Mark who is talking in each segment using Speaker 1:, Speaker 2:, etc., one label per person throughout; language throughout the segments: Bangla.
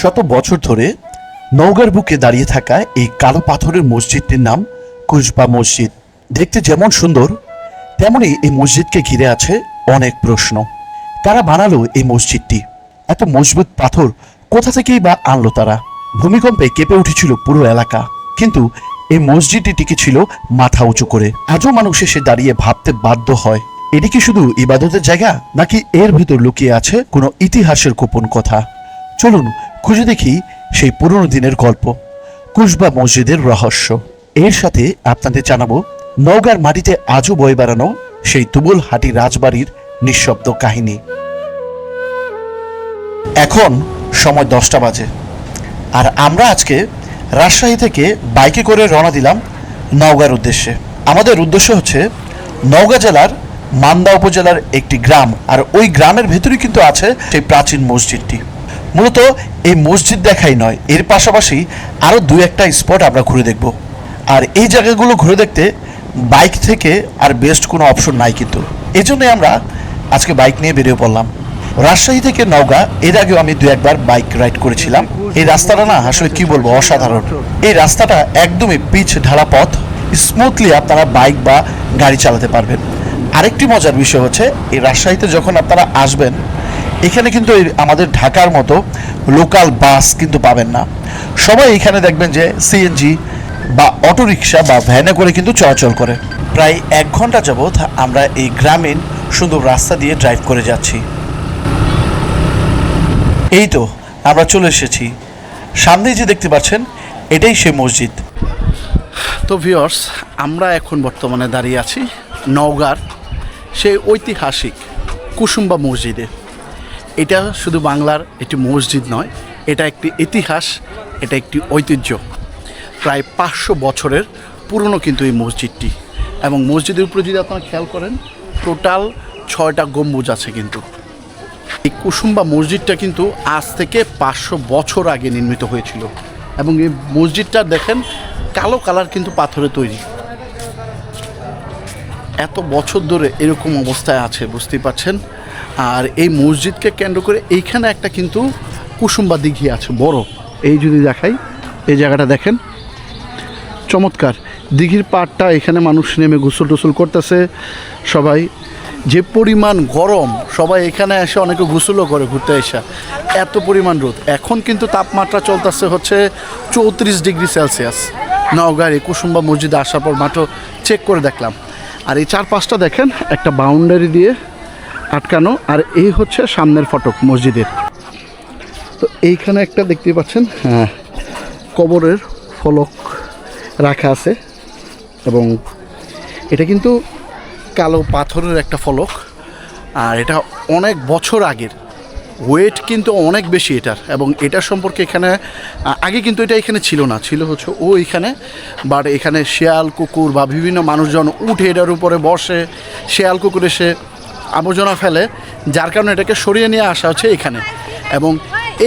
Speaker 1: শত বছর ধরে নওগাঁর বুকে দাঁড়িয়ে থাকা এই কালো পাথরের মসজিদটির নাম কুশবা মসজিদ। দেখতে যেমন সুন্দর, তেমনি এই মসজিদকে ঘিরে আছে অনেক প্রশ্ন। কারা বানালো এই মসজিদটি? এত মজবুত পাথর কোথা থেকেই বা আনলো তারা? ভূমিকম্পে কেঁপে উঠেছিল পুরো এলাকা। কিন্তু এই মসজিদটি টিকে ছিল মাথা উঁচু করে। আজও মানুষ এসে দাঁড়িয়ে ভাবতে বাধ্য হয়, এটি কি শুধু ইবাদতের জায়গা, নাকি এর ভিতর লুকিয়ে আছে কোনো ইতিহাসের গোপন কথা? চলুন খুঁজে দেখি সেই পুরনো দিনের গল্প, কুশবা মসজিদের রহস্য। এর সাথে আপনাদের জানাব, নওগাঁর মাটিতে আজও বয়ে বেড়ানো সেই তুবুল হাটি রাজবাড়ির নিঃশব্দ কাহিনী। এখন সময় দশটা বাজে। আর আমরা আজকে রাজশাহী থেকে বাইকে করে রওনা দিলাম নওগাঁর উদ্দেশ্যে। আমাদের উদ্দেশ্য হচ্ছে, নওগাঁ জেলার মান্দা উপজেলার একটি গ্রাম, আর ওই গ্রামের ভেতরেই কিন্তু আছে সেই প্রাচীন মসজিদটি। মূলত এই মসজিদ দেখাই নয়, এর পাশাপাশি আরও দু একটা স্পট আমরা ঘুরে দেখব। আর এই জায়গাগুলো ঘুরে দেখতে বাইক থেকে আর বেস্ট কোনো অপশন নাই কিন্তু। এই জন্যই আমরা আজকে বাইক নিয়ে বেরিয়ে পড়লাম। রাজশাহী থেকে নওগাঁ, এর আগেও আমি দু একবার বাইক রাইড করেছিলাম। এই রাস্তাটা না আসলে কি বলব, অসাধারণ। এই রাস্তাটা একদমই পিচ ঢালা পথ স্মুথলি আপনারা বাইক বা গাড়ি চালাতে পারবেন। আরেকটি মজার বিষয় হচ্ছে, এই রাজশাহীতে যখন আপনারা আসবেন এখানে কিন্তু আমাদের ঢাকার মতো লোকাল বাস কিন্তু পাবেন না। সবাই এখানে দেখবেন যে সিএনজি বা অটোরিকশা বা ভ্যানে করে কিন্তু চলাচল করে। প্রায় এক ঘণ্টা যাবৎ আমরা এই গ্রামীণ সুন্দর রাস্তা দিয়ে ড্রাইভ করে যাচ্ছি। এই তো আমরা চলে এসেছি। সামনেই যে দেখতে পাচ্ছেন, এটাই সে মসজিদ।
Speaker 2: তো ভিওর্স আমরা এখন বর্তমানে দাঁড়িয়ে আছি নওগাঁর সেই ঐতিহাসিক কুসুম্বা মসজিদে। এটা শুধু বাংলার একটি মসজিদ নয়, এটা একটি ইতিহাস, এটা একটি ঐতিহ্য। প্রায় পাঁচশো বছরের পুরনো কিন্তু এই মসজিদটি। এবং মসজিদের উপরে যদি আপনারা খেয়াল করেন, টোটাল ছয়টা গম্বুজ আছে কিন্তু। এই কুসুম্বা মসজিদটা কিন্তু আজ থেকে পাঁচশো বছর আগে নির্মিত হয়েছিল। এবং এই মসজিদটা দেখেন, কালো কালার কিন্তু পাথরে তৈরি। এত বছর ধরে এরকম অবস্থায় আছে, বুঝতেই পারছেন? আর এই মসজিদকে কেন্দ্র করে এইখানে একটা কিন্তু কুসুম্বা দিঘি আছে, বড়। এই যদি দেখাই, এই জায়গাটা দেখেন। চমৎকার। দিঘির পাড়টা এখানে মানুষ নেমে গোসল টুসল করতেছে, সবাই। যে পরিমাণ গরম, সবাই এখানে এসে অনেকে গোসলও করে ঘুরতে এসে। এত পরিমাণ রোদ। এখন কিন্তু তাপমাত্রা চলতেছে হচ্ছে চৌত্রিশ ডিগ্রি সেলসিয়াস। নওগাঁর কুসুম্বা মসজিদে আসার পর মাত্র চেক করে দেখলাম। আর এই চারপাশটা দেখেন, একটা বাউন্ডারি দিয়ে আটকানো আর এই হচ্ছে সামনের ফটক মসজিদের। তো এইখানে একটা দেখতে পাচ্ছেন হ্যাঁ কবরের ফলক রাখা আছে এবং এটা কিন্তু কালো পাথরের একটা ফলক আর এটা অনেক বছর আগের। ওয়েট কিন্তু অনেক বেশি এটার এবং এটার সম্পর্কে এখানে আগে কিন্তু এটা এখানে ছিল না, ছিল হচ্ছে ও এখানে বাট এখানে শেয়াল কুকুর বা বিভিন্ন মানুষজন উঠে এটার উপরে বসে, শেয়াল কুকুর এসে আবর্জনা ফেলে যার কারণে এটাকে সরিয়ে নিয়ে আসা হচ্ছে এখানে। এবং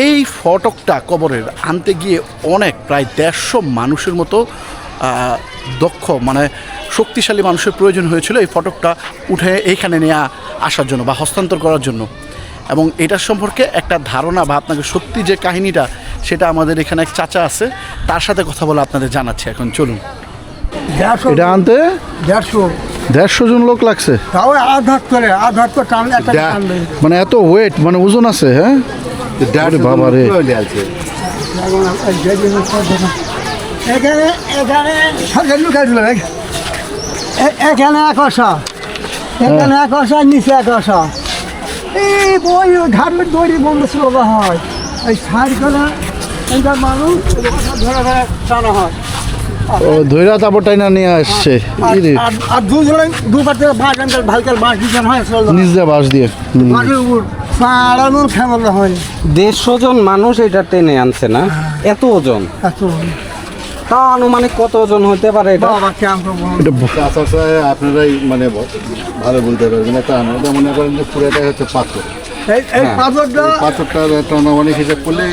Speaker 2: এই ফটকটা কবরের আনতে গিয়ে অনেক প্রায় দেড়শো মানুষের মতো দক্ষ মানে শক্তিশালী মানুষের প্রয়োজন হয়েছিল এই ফটকটা উঠে এইখানে নিয়ে আসার জন্য বা হস্তান্তর করার জন্য। এবং এটার সম্পর্কে একটা ধারণা বা আপনাকে সত্যি যে কাহিনীটা সেটা আমাদের এখানে এক চাচা আছে তার সাথে কথা বলে আপনাদের জানাচ্ছি এখন। চলুন। এটা আনতে?
Speaker 3: দেড়শো
Speaker 2: দেড়শো জন লোক লাগছে।
Speaker 3: তাও আধার করে আধার একটা টানলে।
Speaker 2: মানে এত ওয়েট মানে ওজন আছে হ্যাঁ? বাবা রে।
Speaker 3: এখানে এখানে সরকারি লুকাই দিল এখানে এক অসা এখানে এক অসা নিচে এক অসা। এই বই ঘাটের দড়ি বন্ধ ছিল হয়। এই সাইড করে মানুষ ধরে ধরে টানা হয়।
Speaker 2: ও ধৈরা তারপর টাইনা নিয়ে আসছে।
Speaker 3: আর- আর দুজনে দুবার থেকে বাঁশ আনতে ভাইকাল বাঁশ দিতে হয়
Speaker 2: নিচ দিয়ে দিয়ে।
Speaker 3: মাটির উপর। পাড়ানোর খেমলা হয়।
Speaker 4: দেড়শো জন মানুষ এটা টেনে আনছে না? এত ওজন?
Speaker 3: এত
Speaker 4: তা আনুমানিক কত ওজন হতে পারে এটা?
Speaker 5: আপনারাই মানে ভালো বলতে পারবেন। একটা আমরা মনে করেন যে পুরোটাই হচ্ছে পাথর।
Speaker 3: এই এই পাথরটা
Speaker 5: পাথরটার একটা অনেক হিসাব করলে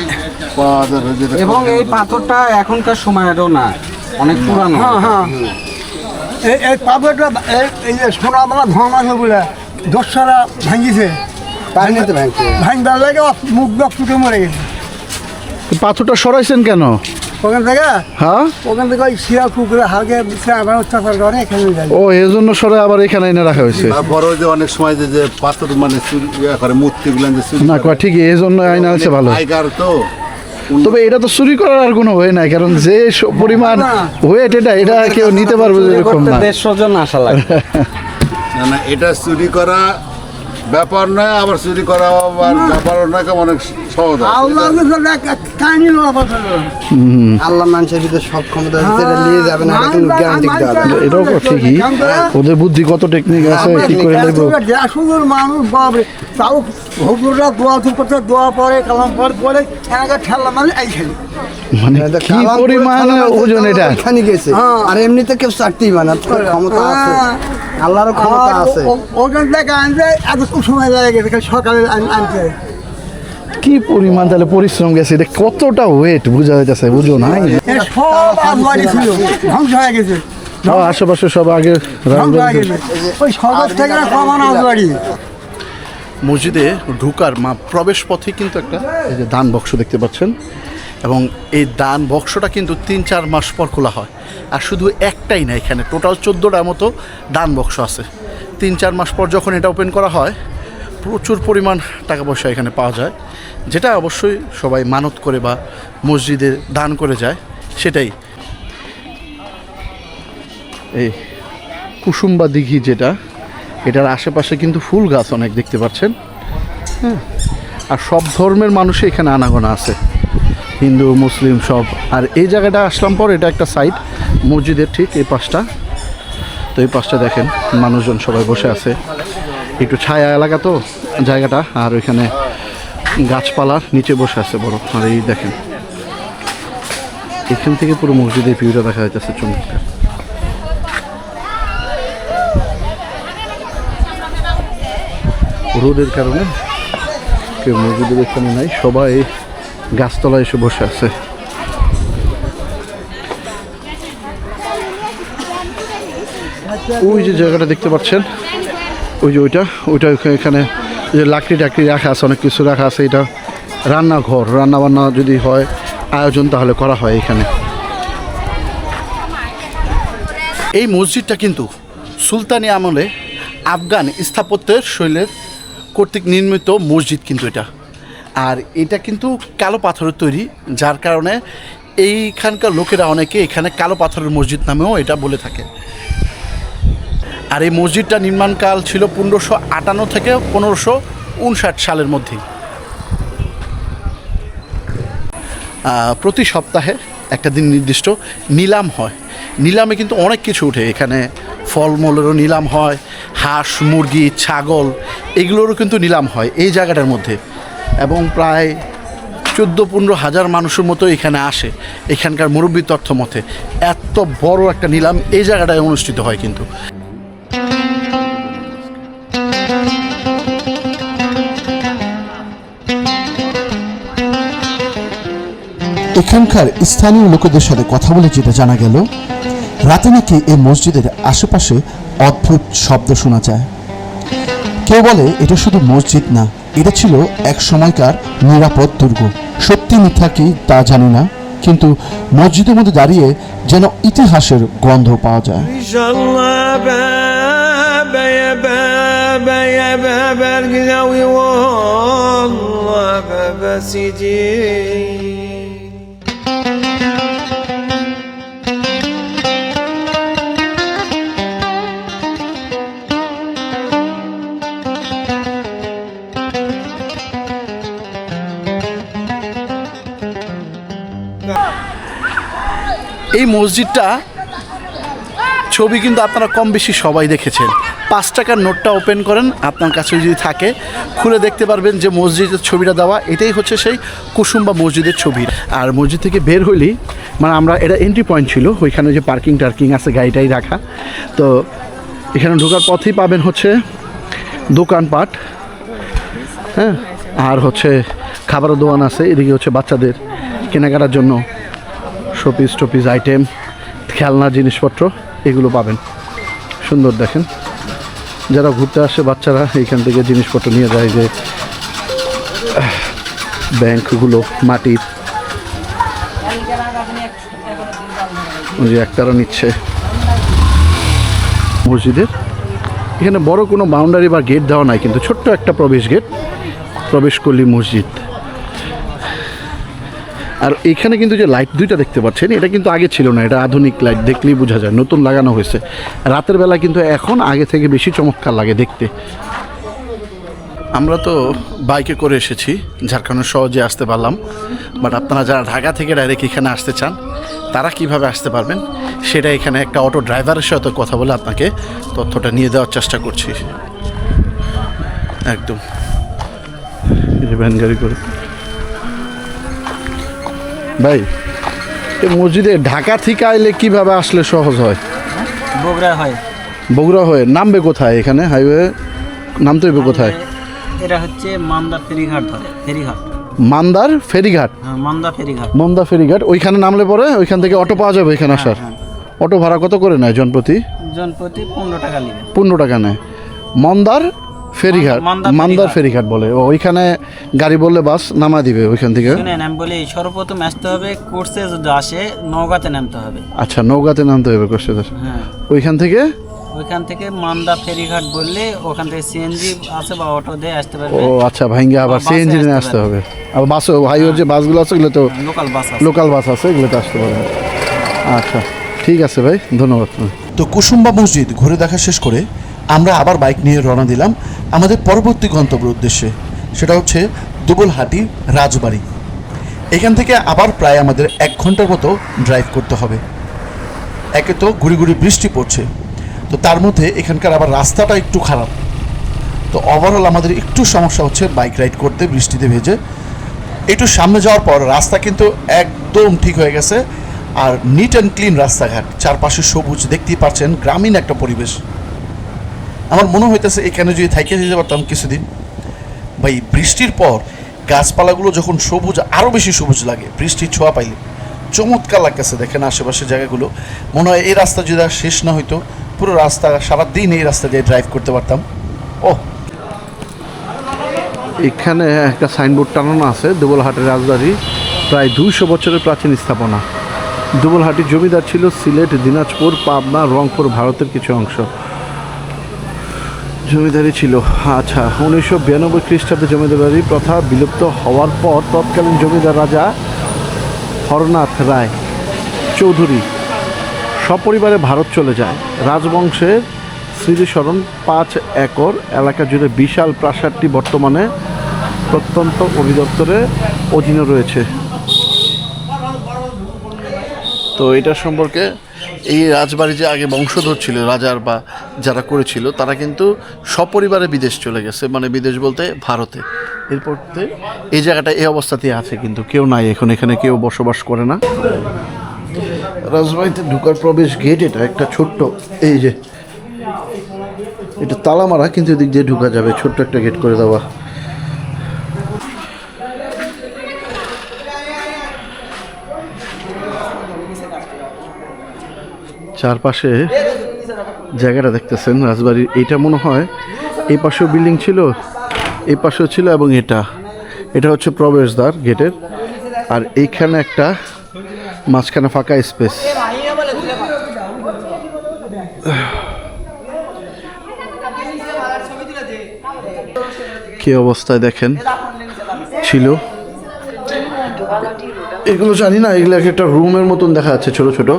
Speaker 4: এবং এই পাথরটা এখনকার সময়েরও না। অনেক পুরানো।
Speaker 3: হ্যাঁ হ্যাঁ। এই এই পাথরটা এই- এই যে সোনাবেলা ভাঙানো বলে দশরা ভাঙিছে।
Speaker 4: পানিতে ভাঙছে।
Speaker 3: ভাঙবার লাগে মুখ বক ফুটে মরে গেছে।
Speaker 1: পাথরটা সরাইছেন কেন?
Speaker 3: ওখান থেকে?
Speaker 1: হ্যাঁ?
Speaker 3: ওখান থেকে ওই কুকুরে হালকে আবার অত্যাচার করে এখানে
Speaker 1: ও এই জন্য সরাই আবার এখানে এনে রাখা হয়েছে।
Speaker 5: তারপরে যে অনেক সময় যে যে পাথর মানে চুরি ইয়া করে মূর্তিগুলো যে চুরি
Speaker 1: না ঠিকই এই জন্য আইনা হচ্ছে ভালো।
Speaker 5: আইকার তো।
Speaker 1: তবে এটা তো চুরি করার আর কোনো হয়ে নাই কারণ যে পরিমাণ ওয়েট এটা এটা কেউ নিতে পারবে এরকম না।
Speaker 4: দেড়শো জন আসা লাগে
Speaker 5: না না এটা চুরি করা ব্যাপার নয় আবার চুরি করা আবার ব্যাপার নয় কেমন অনেক সহজ আছে।
Speaker 3: আল্লাহ কাহিনী
Speaker 6: আল্লাহ মানুষের ভিতরে সব ক্ষমতা নিয়ে যাবে না এটা কোনো গ্যারান্টি
Speaker 1: এটাও ঠিকই। ওদের বুদ্ধি কত টেকনিক আছে কি করে নেব?
Speaker 3: মানুষ বাবরে তাও হুজুররা দোয়া দু করতে দোয়া পরে কালাম পরে পরে এনাকে ঠেলা মানে এই খেলি।
Speaker 1: মানে
Speaker 6: এটা
Speaker 1: কি পরিমাণ
Speaker 6: মানে
Speaker 1: ওজন এটা?
Speaker 6: ওইখানে গেছে
Speaker 3: হ্যাঁ।
Speaker 6: আর এমনিতে কেউ চাকতেই না তোর ক্ষমতা আছে। আল্লাহরও ক্ষমতা আছে।
Speaker 3: ওখান থেকে আনতে এত সময় লাগে গেছে সকালে আনতে
Speaker 1: কি পরিমাণ তাহলে পরিশ্রম গেছে এটা কতটা ওয়েট বোঝা যাইতেছে বুঝো না
Speaker 3: সব আলমারি ছিল ধ্বংস হয়ে গেছে।
Speaker 1: আশেপাশে সব আগে
Speaker 3: ওই সদর থেকে
Speaker 1: মসজিদে ঢুকার মা প্রবেশ পথে কিন্তু একটা এই যে দান বক্স দেখতে পাচ্ছেন। এবং এই দান বক্সটা কিন্তু তিন চার মাস পর খোলা হয়। আর শুধু একটাই না এখানে, টোটাল চোদ্দোটার মতো দান বক্স আছে। তিন চার মাস পর যখন এটা ওপেন করা হয়, প্রচুর পরিমাণ টাকা পয়সা এখানে পাওয়া যায়। যেটা অবশ্যই সবাই মানত করে বা মসজিদে দান করে যায়, সেটাই। এই কুসুম্বা দিঘি যেটা, এটার আশেপাশে কিন্তু ফুল গাছ অনেক দেখতে পাচ্ছেন। হ্যাঁ আর সব ধর্মের মানুষই এখানে আনাগোনা আছে। হিন্দু, মুসলিম সব। আর এই জায়গাটা আসলাম পর এটা একটা সাইড মসজিদের ঠিক এই পাশটা। তো এই পাশটা দেখেন, মানুষজন সবাই বসে আছে। একটু ছায়া এলাকা তো, জায়গাটা। আর ওইখানে গাছপালার নিচে বসে আছে বড়। আর এই দেখেন, এখান থেকে পুরো মসজিদের ভিউটা দেখা যাচ্ছে চমৎকার। রোদের কারণে কেউ মসজিদের এখানে নাই, সবাই গাছতলায় এসে বসে আছে। ওই যে জায়গাটা দেখতে পাচ্ছেন, ওই যে ওইটা ওইটা এখানে যে লাকড়ি টাকড়ি রাখা আছে, অনেক কিছু রাখা আছে, এটা রান্নাঘর। রান্না বান্না যদি হয়, আয়োজন তাহলে করা হয় এখানে। এই মসজিদটা কিন্তু সুলতানি আমলে আফগান স্থাপত্যের শৈলের কর্তৃক নির্মিত মসজিদ কিন্তু এটা। আর এটা কিন্তু কালো পাথরের তৈরি, যার কারণে এইখানকার লোকেরা অনেকে এখানে কালো পাথরের মসজিদ নামেও এটা বলে থাকে। আর এই মসজিদটা নির্মাণকাল ছিল পনেরোশো আটান্ন থেকে পনেরোশো উনষাট সালের মধ্যেই। প্রতি সপ্তাহে একটা দিন নির্দিষ্ট নিলাম হয়। নিলামে কিন্তু অনেক কিছু ওঠে এখানে ফলমূলেরও নিলাম হয়, হাঁস, মুরগি, ছাগল, এগুলোরও কিন্তু নিলাম হয় এই জায়গাটার মধ্যে। এবং প্রায় চোদ্দ পনেরো হাজার মানুষের মতো এখানে আসে এখানকার মুরব্বী তথ্য মতে। এত বড় একটা নিলাম এই জায়গাটায় অনুষ্ঠিত হয় কিন্তু।
Speaker 7: এখানকার স্থানীয় লোকেদের সাথে কথা বলে যেটা জানা গেল, রাতে নাকি এই মসজিদের আশেপাশে অদ্ভুত শব্দ শোনা যায়। কেউ বলে এটা শুধু মসজিদ না এটা ছিল এক সময়কার নিরাপদ দুর্গ সত্যি মিথ্যা কি তা জানি না কিন্তু মসজিদের মধ্যে দাঁড়িয়ে যেন ইতিহাসের গন্ধ পাওয়া যায়
Speaker 1: এই মসজিদটা ছবি কিন্তু আপনারা কম বেশি সবাই দেখেছেন। পাঁচ টাকার নোটটা ওপেন করেন, আপনার কাছে যদি থাকে, খুলে দেখতে পারবেন যে মসজিদের ছবিটা দেওয়া, এটাই হচ্ছে সেই কুসুম্বা মসজিদের ছবি। আর মসজিদ থেকে বের হইলেই মানে আমরা, এটা এন্ট্রি পয়েন্ট ছিল, ওইখানে যে পার্কিং টার্কিং আছে, গাড়িটাই রাখা। তো এখানে ঢোকার পথেই পাবেন হচ্ছে দোকানপাট হ্যাঁ? আর হচ্ছে খাবারের দোকান আছে, এদিকে হচ্ছে বাচ্চাদের কেনাকাটার জন্য শোপিস টপিস আইটেম খেলনা জিনিসপত্র, এগুলো পাবেন। সুন্দর দেখেন। যারা ঘুরতে আসে, বাচ্চারা এইখান থেকে জিনিসপত্র নিয়ে যায় যে, ব্যাংকগুলো মাটির যে নিচ্ছে। মসজিদের। এখানে বড় কোনো বাউন্ডারি বা গেট দেওয়া নাই, কিন্তু ছোট্ট একটা প্রবেশ গেট প্রবেশ করলি মসজিদ। আর এখানে কিন্তু যে লাইট দুইটা দেখতে পাচ্ছেন, এটা কিন্তু আগে ছিল না, এটা আধুনিক লাইট দেখলেই বোঝা যায়, নতুন লাগানো হয়েছে। রাতের বেলা কিন্তু এখন আগে থেকে বেশি চমৎকার লাগে দেখতে। আমরা তো বাইকে করে এসেছি ঝাড়খণ্ড সহজে আসতে পারলাম। বাট আপনারা যারা ঢাকা থেকে ডাইরেক্ট এখানে আসতে চান, তারা কীভাবে আসতে পারবেন? সেটা এখানে একটা অটো ড্রাইভারের সাথে কথা বলে আপনাকে তথ্যটা নিয়ে দেওয়ার চেষ্টা করছি। একদম। গাড়ি করে। ভাই এই মসজিদে ঢাকা থেকে আইলে কীভাবে আসলে সহজ হয়?
Speaker 8: বগুড়া হয়।
Speaker 1: বগুড়া হয়ে নামবে কোথায় এখানে? হাইওয়ে নামতে হবে কোথায়?
Speaker 8: এটা হচ্ছে মান্দা ফেরিঘাট ধরে ফেরিঘাট।
Speaker 1: মান্দার ফেরিঘাট?
Speaker 8: হ্যাঁ মান্দা ফেরিঘাট।
Speaker 1: মন্দা ফেরিঘাট ওইখানে নামলে পরে ওইখান থেকে অটো পাওয়া যাবে এখানে আসার? অটো ভাড়া কত করে নেয় জনপ্রতি?
Speaker 8: জনপ্রতি পনেরো টাকা নেবে।
Speaker 1: পনেরো টাকা নেয়। মন্দার ফেরিঘাট
Speaker 8: মান্দার ফেরিঘাট।
Speaker 1: বলে। ও ওইখানে গাড়ি বললে বাস নামা দিবে ওইখান থেকে?
Speaker 8: শুনেন আমি বলি সর্বপ্রথম আসতে হবে কোর্সে যদি আসে নওগাঁতে নামতে হবে।
Speaker 1: আচ্ছা নৌকাতে নামতে হবে কষ্ট
Speaker 8: হ্যাঁ।
Speaker 1: ওইখান থেকে?
Speaker 8: ওইখান থেকে মান্দা ফেরিঘাট বললে ওখান থেকে সিএনজি আছে বা অটো দিয়ে আসতে
Speaker 1: ও আচ্ছা ভাইঙ্গা আবার সিএনজি নিয়ে
Speaker 8: আসতে
Speaker 1: হবে। আবার বাসও হাইওয়ের যে বাসগুলো আছে ওগুলো তো
Speaker 8: লোকাল বাস আছে।
Speaker 1: লোকাল বাস আছে এগুলোতে আসতে পারবে। আচ্ছা। ঠিক আছে ভাই, ধন্যবাদ।
Speaker 7: তো কুসুম্বা মসজিদ ঘুরে দেখা শেষ করে আমরা আবার বাইক নিয়ে রওনা দিলাম আমাদের পরবর্তী গন্তব্যের উদ্দেশ্যে, সেটা হচ্ছে দুবলহাটি রাজবাড়ি। এখান থেকে আবার প্রায় আমাদের এক ঘণ্টার মতো ড্রাইভ করতে হবে। একে তো ঘুরি ঘুরি বৃষ্টি পড়ছে, তো তার মধ্যে এখানকার আবার রাস্তাটা একটু খারাপ। তো ওভারঅল আমাদের একটু সমস্যা হচ্ছে বাইক রাইড করতে বৃষ্টিতে ভেজে। একটু সামনে যাওয়ার পর রাস্তা কিন্তু একদম ঠিক হয়ে গেছে আর নিট অ্যান্ড ক্লিন রাস্তাঘাট, চারপাশে সবুজ দেখতেই পাচ্ছেন গ্রামীণ একটা পরিবেশ। আমার মনে হইতেছে এখানে যদি থাইকে যেতে পারতাম কিছুদিন। ভাই, বৃষ্টির পর গাছপালাগুলো যখন সবুজ আরও বেশি সবুজ লাগে, বৃষ্টির ছোঁয়া পাইলে। চমৎকার লাগতেছে দেখেন আশেপাশের জায়গাগুলো। মনে হয় এই রাস্তা যদি আর শেষ না হইতো, পুরো রাস্তা, সারাদিন এই রাস্তা দিয়ে ড্রাইভ করতে পারতাম। ও
Speaker 1: এখানে একটা সাইনবোর্ড টানানো আছে, দুবলহাটের রাজবাড়ি, প্রায় দুইশো বছরের প্রাচীন স্থাপনা। দুবলহাটির জমিদার ছিল সিলেট, দিনাজপুর, পাবনা, রংপুর, ভারতের কিছু অংশ। জমিদারি ছিল। আচ্ছা উনিশশো বিরানব্বই খ্রিস্টাব্দে জমিদারি প্রথা বিলুপ্ত হওয়ার পর তৎকালীন জমিদার রাজা হরনাথ রায় চৌধুরী সপরিবারে ভারত চলে যায়। রাজবংশের স্মৃতিস্মরণ পাঁচ একর, এলাকা জুড়ে বিশাল প্রাসাদটি বর্তমানে প্রত্যন্ত অধিদপ্তরের অধীনে রয়েছে। তো এটা সম্পর্কে এই রাজবাড়ি যে আগে বংশধর ছিল, রাজার বা যারা করেছিল, তারা কিন্তু সপরিবারে বিদেশ চলে গেছে মানে বিদেশ বলতে ভারতে। এরপর এই জায়গাটা, এই অবস্থাতেই আছে কিন্তু, কেউ নাই এখন, এখানে কেউ বসবাস করে না। রাজবাড়িতে ঢুকার প্রবেশ গেট এটা, একটা ছোট্ট, এই যে, এটা তালা মারা কিন্তু এদিক দিয়ে ঢুকা যাবে, ছোট্ট একটা গেট করে দেওয়া। চারপাশে জায়গাটা দেখতেছেন রাজবাড়ির এইটা মনে হয় এই পাশেও বিল্ডিং ছিল, এই পাশেও ছিল এবং এটা। এটা হচ্ছে প্রবেশদ্বার গেটের। আর এইখানে একটা মাঝখানে ফাঁকা স্পেস। কি অবস্থায় দেখেন? ছিল। এগুলো জানি না, এগুলো একটা রুমের মতন দেখা যাচ্ছে ছোট ছোট।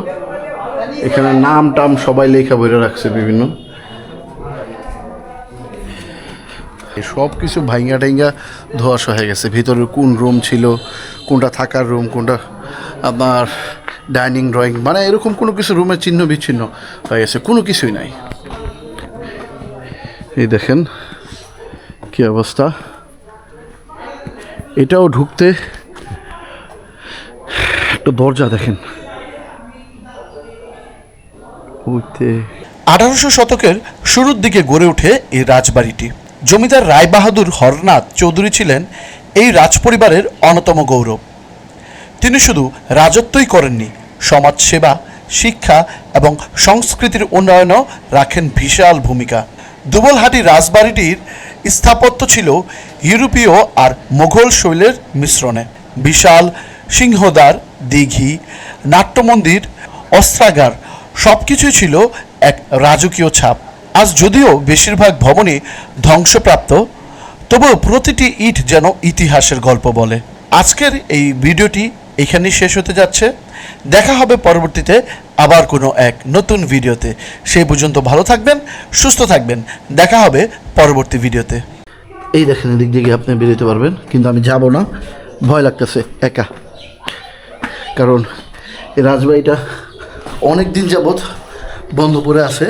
Speaker 1: এখানে নাম টাম সবাই লেখা বইরে রাখছে বিভিন্ন। সব কিছু ভাইঙ্গা টাইঙ্গা ধোয়াশ হয়ে গেছে। ভিতরে কোন রুম ছিল, কোনটা থাকার রুম কোনটা আপনার ডাইনিং ড্রয়িং মানে এরকম কোনো কিছু রুমের চিহ্ন বিচ্ছিন্ন হয়ে গেছে, কোনো কিছুই নাই। এই দেখেন কি অবস্থা। এটাও ঢুকতে একটা দরজা দেখেন। ওইতে
Speaker 7: আঠারোশো শতকের শুরুর দিকে গড়ে ওঠে এই রাজবাড়িটি। জমিদার রায়বাহাদুর হরনাথ চৌধুরী ছিলেন এই রাজপরিবারের অন্যতম গৌরব। তিনি শুধু রাজত্বই করেননি, সমাজসেবা, শিক্ষা এবং সংস্কৃতির উন্নয়নও রাখেন বিশাল ভূমিকা। দুবলহাটি রাজবাড়িটির স্থাপত্য ছিল ইউরোপীয় আর মোঘল শৈলের মিশ্রণে। বিশাল সিংহদ্বার, দিঘি, নাট্যমন্দির,
Speaker 1: অস্ত্রাগার সব কিছুই ছিল এক রাজকীয় ছাপ। আজ যদিও বেশিরভাগ ভবনই ধ্বংসপ্রাপ্ত, তবুও প্রতিটি ইট যেন ইতিহাসের গল্প বলে। আজকের এই ভিডিওটি এখানেই শেষ হতে যাচ্ছে। দেখা হবে পরবর্তীতে আবার কোনো এক নতুন ভিডিওতে। সেই পর্যন্ত ভালো থাকবেন, সুস্থ থাকবেন। দেখা হবে পরবর্তী ভিডিওতে।
Speaker 2: এই দেখেন এদিক দিয়ে আপনি বেরোতে পারবেন, কিন্তু আমি যাব না। ভয় লাগতেছে, একা। কারণ এই রাজবাড়িটা অনেক দিন যাবৎ বন্ধ পড়ে আছে।